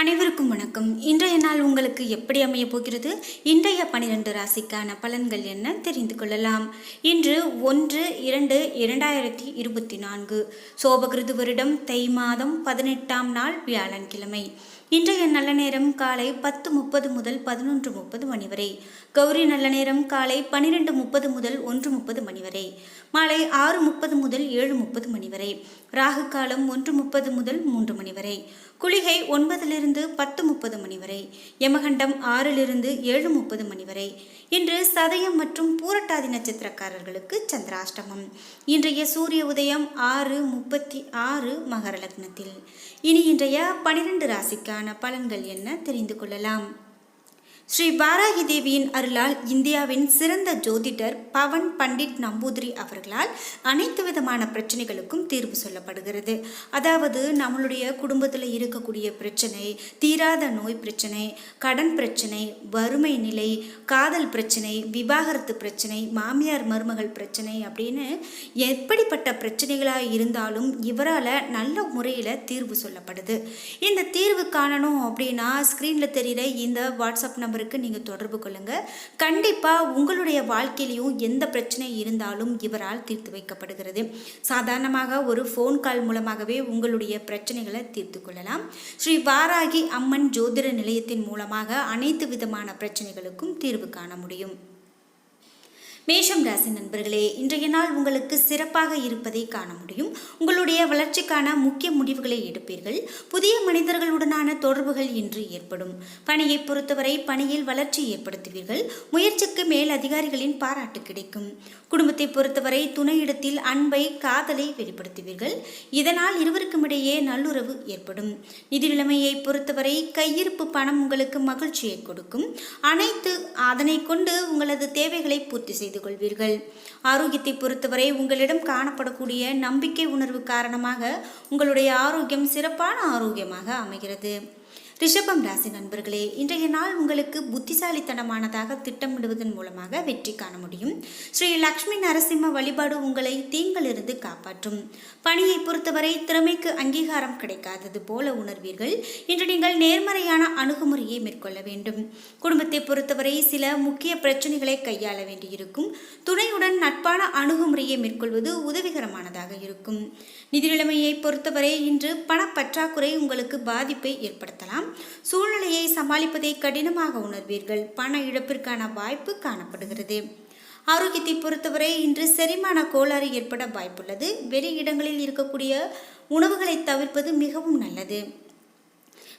அனைவருக்கும் வணக்கம். இன்றைய நாள் உங்களுக்கு எப்படி அமைய போகிறது? இன்றைய பனிரெண்டு ராசிக்கான பலன்கள் என்ன? தெரிந்து கொள்ளலாம். இன்று ஒன்று இரண்டு இரண்டாயிரத்தி இருபத்தி நான்கு. சோபகிருது வருடம் தை மாதம் பதினெட்டாம் நாள் வியாழன்கிழமை. இன்றைய நல்ல நேரம் காலை பத்து முப்பது முதல் பதினொன்று முப்பது மணி வரை. கௌரி நல்ல நேரம் காலை பன்னிரெண்டு முப்பது முதல் ஒன்று முப்பது மணி வரை. மாலை ஆறு முப்பது முதல் ஏழு முப்பது மணி வரை. ராகு காலம் ஒன்று முப்பது முதல் மூன்று மணி வரை. குளிகை ஒன்பதிலிருந்து பத்து முப்பது மணி வரை யமகண்டம் ஆறிலிருந்து ஏழு முப்பது மணி வரை. இன்று சதயம் மற்றும் பூரட்டாதி நட்சத்திரக்காரர்களுக்கு சந்திராஷ்டமம். இன்றைய சூரிய உதயம் ஆறு முப்பத்தி ஆறு மகர லக்னத்தில். இனி இன்றைய பனிரெண்டு ராசிக்கான பலன்கள் என்ன தெரிந்து கொள்ளலாம்? ஸ்ரீ பாராகி தேவியின் அருளால் இந்தியாவின் சிறந்த ஜோதிடர் பவன் பண்டிட் நம்பூதிரி அவர்களால் அனைத்து விதமான பிரச்சனைகளுக்கும் தீர்வு சொல்லப்படுகிறது. அதாவது நம்மளுடைய குடும்பத்தில் இருக்கக்கூடிய பிரச்சனை தீராத நோய் பிரச்சனை கடன் பிரச்சனை வறுமை நிலை காதல் பிரச்சனை விவாகரத்து பிரச்சனை மாமியார் மருமகள் பிரச்சனை அப்படின்னு எப்படிப்பட்ட பிரச்சனைகளாக இருந்தாலும் இவரால் நல்ல முறையில் தீர்வு சொல்லப்படுது. இந்த தீர்வு காணணும் அப்படின்னா ஸ்க்ரீனில் தெரிகிற இந்த வாட்ஸ்அப் நம்பர் நம்பருக்கு நீங்கள் தொடர்பு கொள்ளுங்கள் கண்டிப்பாக உங்களுடைய வாழ்க்கையிலையும் எந்த பிரச்சனை இருந்தாலும் இவரால் தீர்த்து வைக்கப்படுகிறது. சாதாரணமாக ஒரு ஃபோன் கால் மூலமாகவே உங்களுடைய பிரச்சனைகளை தீர்த்து கொள்ளலாம். ஸ்ரீ வாராகி அம்மன் ஜோதிட நிலையத்தின் மூலமாக அனைத்து விதமான பிரச்சனைகளுக்கும் தீர்வு காண முடியும். மேஷம் ராசி நண்பர்களே இன்றைய நாள் உங்களுக்கு சிறப்பாக இருப்பதை காண முடியும். உங்களுடைய வளர்ச்சிக்கான முக்கிய முடிவுகளை எடுப்பீர்கள். புதிய மனிதர்களுடனான தொடர்புகள் இன்று ஏற்படும். பணியை பொறுத்தவரை பணியில் வளர்ச்சி ஏற்படுத்துவீர்கள். முயற்சிக்கு மேல் அதிகாரிகளின் பாராட்டு கிடைக்கும். குடும்பத்தை பொறுத்தவரை துணையிடத்தில் அன்பை காதலை வெளிப்படுத்துவீர்கள். இதனால் இருவருக்கும் இடையே நல்லுறவு ஏற்படும். நிதி நிலைமையை பொறுத்தவரை கையிருப்பு பணம் உங்களுக்கு மகிழ்ச்சியை கொடுக்கும். அனைத்து அதனை கொண்டு உங்களது தேவைகளை பூர்த்தி செய்து கொள்வீர்கள் ஆரோக்கியத்தை பொறுத்தவரை உங்களிடம் காணப்படக்கூடிய நம்பிக்கை உணர்வு காரணமாக உங்களுடைய ஆரோக்கியம் சிறப்பான ஆரோக்கியமாக அமைகிறது. ரிஷபம் ராசி நண்பர்களே இன்றைய நாள் உங்களுக்கு புத்திசாலித்தனமானதாக திட்டமிடுவதன் மூலமாக வெற்றி காண முடியும். ஸ்ரீ லக்ஷ்மி நரசிம்ம வழிபாடு உங்களை தீங்கிலிருந்து காப்பாற்றும். பணியை பொறுத்தவரை திறமைக்கு அங்கீகாரம் கிடைக்காதது போல உணர்வீர்கள். இன்று நீங்கள் நேர்மறையான அணுகுமுறையை மேற்கொள்ள வேண்டும். குடும்பத்தை பொறுத்தவரை சில முக்கிய பிரச்சனைகளை கையாள வேண்டியிருக்கும். துணையுடன் நட்பான அணுகுமுறையை மேற்கொள்வது உதவிகரமானதாக இருக்கும். நிதி நிலைமையை பொறுத்தவரை இன்று பணப்பற்றாக்குறை உங்களுக்கு பாதிப்பை ஏற்படுத்தலாம். சூழ்நிலையை சமாளிப்பதை கடினமாக உணர்வீர்கள். பண இழப்பிற்கான வாய்ப்பு காணப்படுகிறது. ஆரோக்கியத்தை பொறுத்தவரை இன்று செரிமான கோளாறு ஏற்பட வாய்ப்புள்ளது. வெளி இடங்களில் இருக்கக்கூடிய உணவுகளை தவிர்ப்பது மிகவும் நல்லது.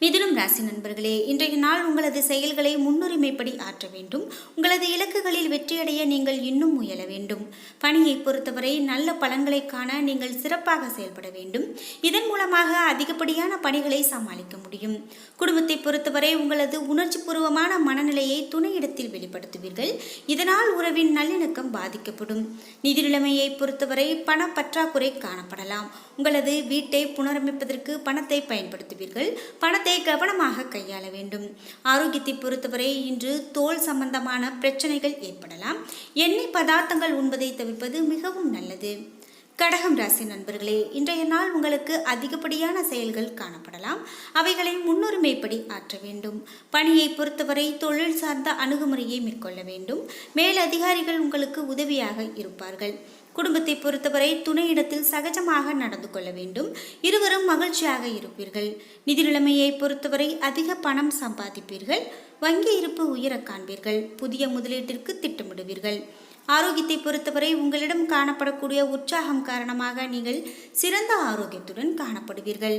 மிதுனம் ராசி நண்பர்களே இன்றைய நாள் உங்களது செயல்களை முன்னுரிமைப்படி ஆற்ற வேண்டும். உங்களது இலக்குகளில் வெற்றியடைய நீங்கள் இன்னும் முயல வேண்டும். பணியை பொறுத்தவரை நல்ல பலன்களை காண நீங்கள் சிறப்பாக செயல்பட வேண்டும். இதன் மூலமாக அதிகப்படியான பணிகளை சமாளிக்க முடியும். குடும்பத்தை பொறுத்தவரை உங்களது உணர்ச்சிபூர்வமான மனநிலையை துணையிடத்தில் வெளிப்படுத்துவீர்கள். இதனால் உறவின் நல்லிணக்கம் பாதிக்கப்படும். நிதி நிலைமையை பொறுத்தவரை பண பற்றாக்குறை காணப்படலாம். உங்களது வீட்டை புனரமைப்பதற்கு பணத்தை பயன்படுத்துவீர்கள். பணத்தை கவனமாக கையாள வேண்டும். ஆரோக்கியத்தை பொறுத்தவரை இன்று தோல் சம்பந்தமான பிரச்சனைகள் ஏற்படலாம். எண்ணெய் பதார்த்தங்கள் உண்பதை தவிர்ப்பது மிகவும் நல்லது. கடகம் ராசி நண்பர்களே இன்றைய நாள் உங்களுக்கு அதிகப்படியான செயல்கள் காணப்படலாம். அவைகளை முன்னுரிமைப்படி ஆற்ற வேண்டும். பணியை பொறுத்தவரை தொழில் சார்ந்த அணுகுமுறையை மேற்கொள்ள வேண்டும். மேலதிகாரிகள் உங்களுக்கு உதவியாக இருப்பார்கள். குடும்பத்தை பொறுத்தவரை துணையிடத்தில் சகஜமாக நடந்து கொள்ள வேண்டும். இருவரும் மகிழ்ச்சியாக இருப்பீர்கள். நிதி நிலைமையை பொறுத்தவரை அதிக பணம் சம்பாதிப்பீர்கள். வங்கி இருப்பு உயர காண்பீர்கள். புதிய முதலீட்டிற்கு திட்டமிடுவீர்கள். ஆரோக்கியத்தை பொறுத்தவரை உங்களிடம் காணப்படக்கூடிய உற்சாகம் காரணமாக நீங்கள் சிறந்த ஆரோக்கியத்துடன் காணப்படுவீர்கள்.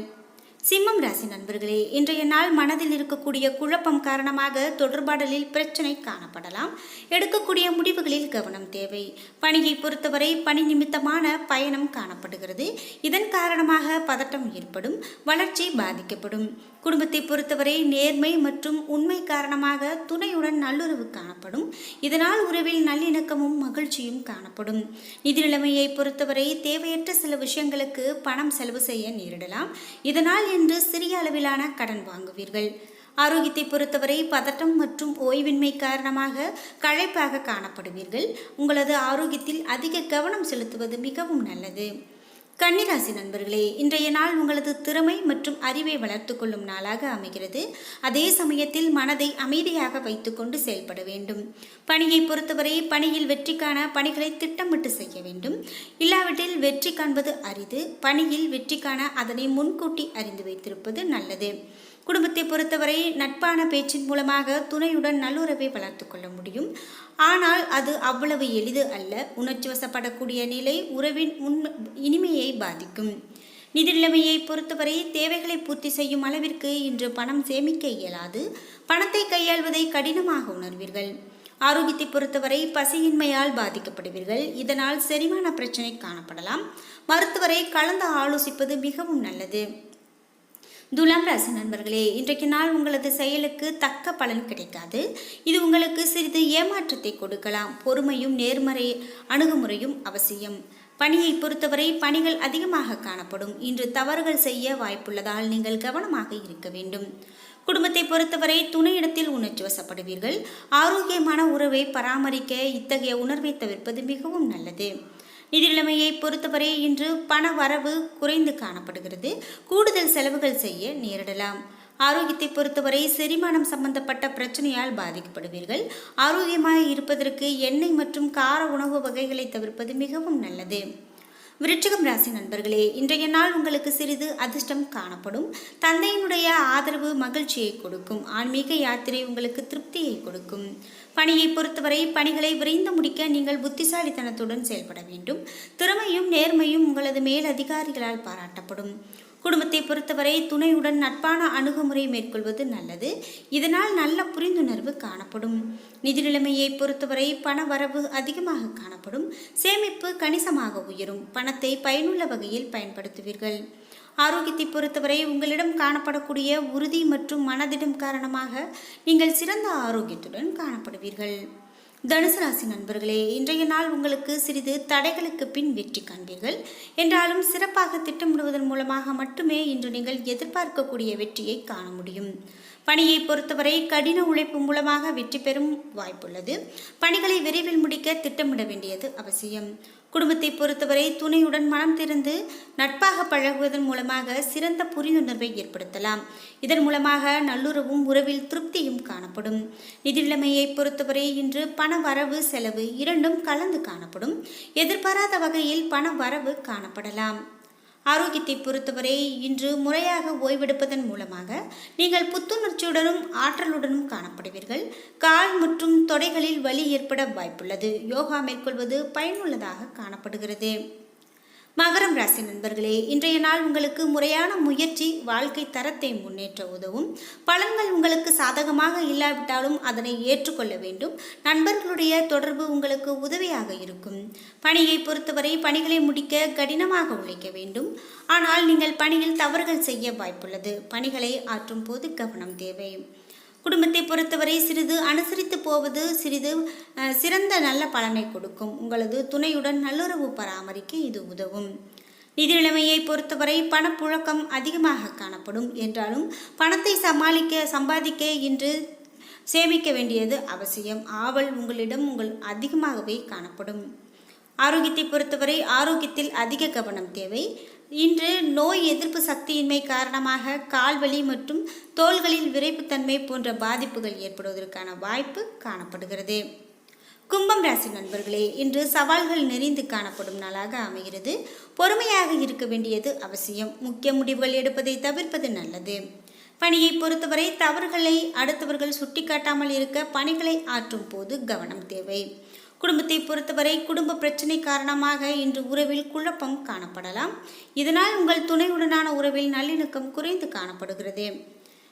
சிம்மம் ராசி நண்பர்களே இன்றைய நாள் மனதில் இருக்கக்கூடிய குழப்பம் காரணமாக தொடர்பாடலில் பிரச்சனை காணப்படலாம். எடுக்கக்கூடிய முடிவுகளில் கவனம் தேவை. பணியை பொறுத்தவரை பணி நிமித்தமான பயணம் காணப்படுகிறது. இதன் காரணமாக பதட்டம் ஏற்படும் வளர்ச்சி பாதிக்கப்படும். குடும்பத்தை பொறுத்தவரை நேர்மை மற்றும் உண்மை காரணமாக துணையுடன் நல்லுறவு காணப்படும். இதனால் உறவில் நல்லிணக்கமும் மகிழ்ச்சியும் காணப்படும். நிதி நிலைமையை பொறுத்தவரை தேவையற்ற சில விஷயங்களுக்கு பணம் செலவு செய்ய நேரிடலாம். இதனால் இன்று சிறிய அளவிலான கடன் வாங்குவீர்கள். ஆரோக்கியத்தை பொறுத்தவரை பதட்டம் மற்றும் ஓய்வின்மை காரணமாக களைப்பாக காணப்படுவீர்கள். உங்களது ஆரோக்கியத்தில் அதிக கவனம் செலுத்துவது மிகவும் நல்லது. கன்னிராசி நண்பர்களே இன்றைய நாள் உங்களது திறமை மற்றும் அறிவை வளர்த்து கொள்ளும் நாளாக அமைகிறது. அதே சமயத்தில் மனதை அமைதியாக வைத்துக்கொண்டு செயல்பட வேண்டும். பணியை பொறுத்தவரை பணியில் வெற்றிக்கான பணிகளை திட்டமிட்டு செய்ய வேண்டும். இல்லாவிட்டில் வெற்றி காண்பது அரிது. பணியில் வெற்றி காண அதனை முன்கூட்டி அறிந்து வைத்திருப்பது நல்லது. குடும்பத்தை பொறுத்தவரை நட்பான பேச்சின் மூலமாக துணையுடன் நல்லுறவை வளர்த்து கொள்ள முடியும். ஆனால் அது அவ்வளவு எளிது அல்ல. உணர்ச்சி வசப்படக்கூடிய நிலை உறவின் உண்மை இனிமையை பாதிக்கும். நிதிநிலைமையை பொறுத்தவரை தேவைகளை பூர்த்தி செய்யும் அளவிற்கு இன்று பணம் சேமிக்க இயலாது. பணத்தை கையாள்வதை கடினமாக உணர்வீர்கள். ஆரோக்கியத்தை பொறுத்தவரை பசியின்மையால் பாதிக்கப்படுவீர்கள். இதனால் செரிமான பிரச்சனை காணப்படலாம். மருத்துவரை கலந்து ஆலோசிப்பது மிகவும் நல்லது. துலாம் ராசி நண்பர்களே இன்றைக்கு நாள் உங்களது செயலுக்கு தக்க பலன் கிடைக்காது. இது உங்களுக்கு சிறிது ஏமாற்றத்தை கொடுக்கலாம். பொறுமையும் நேர்மறை அணுகுமுறையும் அவசியம். பணியை பொறுத்தவரை பணிகள் அதிகமாக காணப்படும். இன்று தவறுகள் செய்ய வாய்ப்புள்ளதால் நீங்கள் கவனமாக இருக்க வேண்டும். குடும்பத்தை பொறுத்தவரை துணையிடத்தில் உணர்ச்சி வசப்படுவீர்கள். ஆரோக்கியமான உறவை பராமரிக்க இத்தகைய உணர்வை தவிர்ப்பது மிகவும் நல்லது. நிதி நிலைமையை பொறுத்தவரை இன்று பண வரவு குறைந்து காணப்படுகிறது. கூடுதல் செலவுகள் செய்ய நேரிடலாம். ஆரோக்கியத்தை பொறுத்தவரை செரிமானம் சம்பந்தப்பட்ட பிரச்சனையால் பாதிக்கப்படுவீர்கள். ஆரோக்கியமாக இருப்பதற்கு எண்ணெய் மற்றும் கார உணவு வகைகளை தவிர்ப்பது மிகவும் நல்லது. விருட்சகம் ராசி நண்பர்களே இன்றைய நாள் உங்களுக்கு சிறிது அதிர்ஷ்டம் காணப்படும். தந்தையினுடைய ஆதரவு மகிழ்ச்சியை கொடுக்கும். ஆன்மீக யாத்திரை உங்களுக்கு திருப்தியை கொடுக்கும். பணியை பொறுத்தவரை பணிகளை விரைந்து முடிக்க நீங்கள் புத்திசாலித்தனத்துடன் செயல்பட வேண்டும். திறமையும் நேர்மையும் உங்களது மேல் அதிகாரிகளால் பாராட்டப்படும். குடும்பத்தை பொறுத்தவரை துணையுடன் நட்பான அணுகுமுறை மேற்கொள்வது நல்லது. இதனால் நல்ல புரிந்துணர்வு காணப்படும். நிதி நிலைமையை பொறுத்தவரை பண வரவு அதிகமாக காணப்படும். சேமிப்பு கணிசமாக உயரும். பணத்தை பயனுள்ள வகையில் பயன்படுத்துவீர்கள். ஆரோக்கியத்தை பொறுத்தவரை உங்களிடம் காணப்படக்கூடிய உறுதி மற்றும் மனதிடம் காரணமாக நீங்கள் சிறந்த ஆரோக்கியத்துடன் காணப்படுவீர்கள். தனுசு ராசி நண்பர்களே இன்றைய நாள் உங்களுக்கு சிறிது தடைகளுக்கு பின் வெற்றி காண்பீர்கள். என்றாலும் சிறப்பாக திட்டமிடுவதன் மூலமாக மட்டுமே இன்று நீங்கள் எதிர்பார்க்கக்கூடிய வெற்றியை காண முடியும். பணியை பொறுத்தவரை கடின உழைப்பு மூலமாக வெற்றி பெறும் வாய்ப்புள்ளது. பணிகளை விரைவில் முடிக்க திட்டமிட வேண்டியது அவசியம். குடும்பத்தை பொறுத்தவரை துணையுடன் மனம் திறந்து நட்பாக பழகுவதன் மூலமாக சிறந்த புரிந்துணர்வை ஏற்படுத்தலாம். இதன் மூலமாக நல்லுறவும் உறவில் திருப்தியும் காணப்படும். நிதி நிலைமையை பொறுத்தவரை இன்று பண வரவு செலவு இரண்டும் கலந்து காணப்படும். எதிர்பாராத வகையில் பண வரவு காணப்படலாம். ஆரோக்கியத்தை பொறுத்தவரை இன்று முறையாக ஓய்வெடுப்பதன் மூலமாக நீங்கள் புத்துணர்ச்சியுடனும் ஆற்றலுடனும் காணப்படுவீர்கள். கால் மற்றும் தொடைகளில் வலி ஏற்பட வாய்ப்புள்ளது. யோகா மேற்கொள்வது பயனுள்ளதாக காணப்படுகிறது. மகரம் ராசி நண்பர்களே இன்றைய நாள் உங்களுக்கு முறையான முயற்சி வாழ்க்கை தரத்தை முன்னேற்ற உதவும். பலன்கள் உங்களுக்கு சாதகமாக இல்லாவிட்டாலும் அதனை ஏற்றுக்கொள்ள வேண்டும். நண்பர்களுடைய தொடர்பு உங்களுக்கு உதவியாக இருக்கும். பணியை பொறுத்தவரை பணிகளை முடிக்க கடினமாக உழைக்க வேண்டும். ஆனால் நீங்கள் பணியில் தவறுகள் செய்ய வாய்ப்புள்ளது. பணிகளை ஆற்றும் போது கவனம் தேவை. குடும்பத்தை பொறுத்தவரை சிறிது அனுசரித்து போவது சிறிது சிறந்த நல்ல பலனை கொடுக்கும். உங்களது துணையுடன் நல்லுறவு பராமரிக்க இது உதவும். நிதி நிலைமையை பொறுத்தவரை பணப்புழக்கம் அதிகமாக காணப்படும். என்றாலும் பணத்தை சமாளிக்க சம்பாதிக்க இன்று சேமிக்க வேண்டியது அவசியம். ஆவல் உங்களிடம் உங்கள் அதிகமாகவே காணப்படும். ஆரோக்கியத்தை பொறுத்தவரை ஆரோக்கியத்தில் அதிக கவனம் தேவை. இன்று நோய் எதிர்ப்பு சக்தியின்மை காரணமாக கால்வலி மற்றும் தோள்களில் விரைப்புத்தன்மை போன்ற பாதிப்புகள் ஏற்படுவதற்கான வாய்ப்பு காணப்படுகிறது. கும்பம் ராசி நண்பர்களே இன்று சவால்கள் நெறிந்து காணப்படும் நாளாக அமைகிறது. பொறுமையாக இருக்க வேண்டியது அவசியம். முக்கிய முடிவுகள் எடுப்பதை தவிர்ப்பது நல்லது. பணியை பொறுத்தவரை தவறுகளை அடுத்தவர்கள் சுட்டிக்காட்டாமல் இருக்க பணிகளை ஆற்றும் போது கவனம் தேவை. குடும்பத்தை பொறுத்தவரை குடும்ப பிரச்சனை காரணமாக இன்று உறவில் குழப்பம் காணப்படலாம். இதனால் உங்கள் துணையுடனான உறவில் நல்லிணக்கம் குறைந்து காணப்படுகிறது.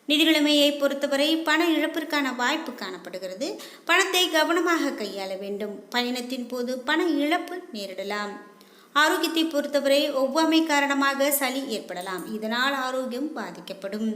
நிதி நிலைமையை பொறுத்தவரை பண இழப்பிற்கான வாய்ப்பு காணப்படுகிறது. பணத்தை கவனமாக கையாள வேண்டும். பயணத்தின் போது பண இழப்பு நேரிடலாம். ஆரோக்கியத்தை பொறுத்தவரை ஒவ்வாமை காரணமாக சளி ஏற்படலாம். இதனால் ஆரோக்கியம் பாதிக்கப்படும்.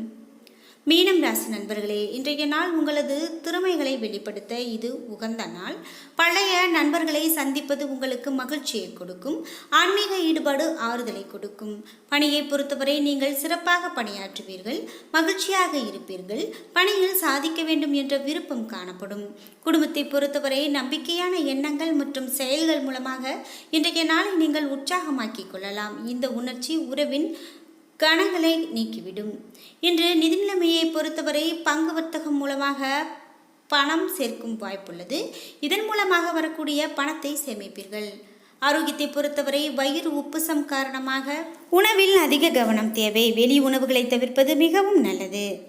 மீனம் ராசி நண்பர்களே இன்றைய நாள் உங்களது திறமைகளை வெளிப்படுத்த இது உகந்த நாள். பழைய நண்பர்களை சந்திப்பது உங்களுக்கு மகிழ்ச்சியை கொடுக்கும். ஆன்மீக ஈடுபாடு ஆறுதலை கொடுக்கும். பணியை பொறுத்தவரை நீங்கள் சிறப்பாக பணியாற்றுவீர்கள் மகிழ்ச்சியாக இருப்பீர்கள் பணியில் சாதிக்க வேண்டும் என்ற விருப்பம் காணப்படும். குடும்பத்தை பொறுத்தவரை நம்பிக்கையான எண்ணங்கள் மற்றும் செயல்கள் மூலமாக இன்றைய நாளை நீங்கள் உற்சாகமாக்கிக் கொள்ளலாம். இந்த உணர்ச்சி உறவின் கணங்களை நீக்கிவிடும். இன்று நிதி நிலைமையை பொறுத்தவரை பங்கு வர்த்தகம் மூலமாக பணம் சேர்க்கும் வாய்ப்புள்ளது. இதன் மூலமாக வரக்கூடிய பணத்தை சேமிப்பீர்கள். ஆரோக்கியத்தை பொறுத்தவரை வயிறு உப்புசம் காரணமாக உணவில் அதிக கவனம் தேவை. வெளி உணவுகளை தவிர்ப்பது மிகவும் நல்லது.